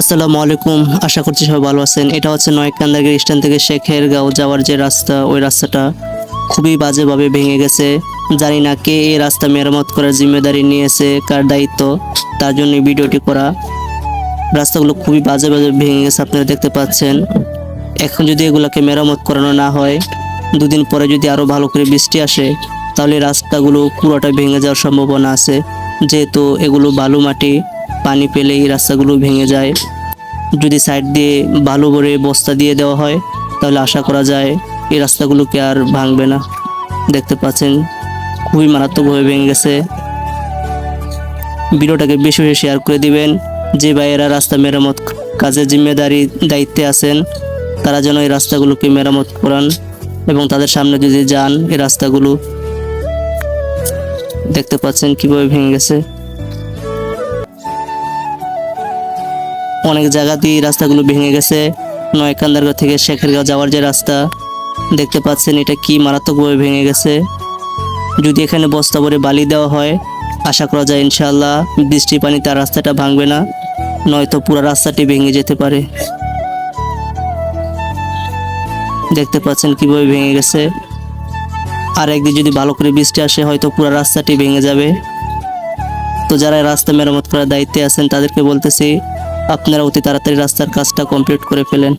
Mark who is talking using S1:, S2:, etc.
S1: আসসালামু আলাইকুম। আশা করছি সবাই ভালো আছেন। এটা হচ্ছে নয়কান্দারগির স্ট্যান্ড থেকে শেখের গাঁও যাওয়ার যে রাস্তা, ওই রাস্তাটা খুবই বাজেভাবে ভেঙে গেছে। জানি না কে এই রাস্তা মেরামত করার জিম্মেদারি নিয়েছে, কার দায়িত্ব, তার জন্য ভিডিওটি করা। রাস্তাগুলো খুবই বাজে বাজে ভেঙে গেছে, আপনারা দেখতে পাচ্ছেন। এখন যদি এগুলোকে মেরামত করানো না হয়, দুদিন পরে যদি আরও ভালো করে বৃষ্টি আসে, তাহলে রাস্তাগুলো পুরোটা ভেঙে যাওয়ার সম্ভাবনা আছে। যেহেতু এগুলো বালু মাটি পানি পেলে এই রাস্তাগুলো ভেঙে যায়। যদি সাইড দিয়ে বালু ভরে বস্তা দিয়ে দেওয়া হয়, তাহলে আশা করা যায় এই রাস্তাগুলোকে আর ভাঙবে না। দেখতে পাচ্ছেন, খুবই মারাত্মকভাবে ভেঙে গেছে। ভিডিওটাকে বেশি বেশি শেয়ার করে দিবেন। যে ভাইয়েরা রাস্তা মেরামত কাজের জিম্মেদারি দায়িত্বে আছেন, তারা যেন এই রাস্তাগুলোকে মেরামত করান এবং তাদের সামনে যদি যান, এই রাস্তাগুলো দেখতে পাচ্ছেন কীভাবে ভেঙে গেছে। অনেক জায়গাতেই রাস্তাগুলো ভেঙে গেছে। নয়কান্দারগাঁও থেকে শেখেরগাঁও যাওয়ার যে রাস্তা, দেখতে পাচ্ছেন এটা কি মারাত্মকভাবে ভেঙে গেছে। যদি এখানে বস্তা ভরে বালি দেওয়া হয়, আশা করা যায় ইনশাআল্লাহ বৃষ্টি পানি তার রাস্তাটা ভাঙবে না, নয়তো পুরো রাস্তাটি ভেঙে যেতে পারে। দেখতে পাচ্ছেন কীভাবে ভেঙে গেছে। আর একদিন যদি ভালো করে বৃষ্টি আসে, হয়তো পুরো রাস্তাটি ভেঙে যাবে। তো যারা রাস্তা মেরামত করার দায়িত্বে আছেন, তাদেরকে বলতেছি আপনারা অতি তাড়াতাড়ি রাস্তার কাজটা কমপ্লিট করে ফেলেন।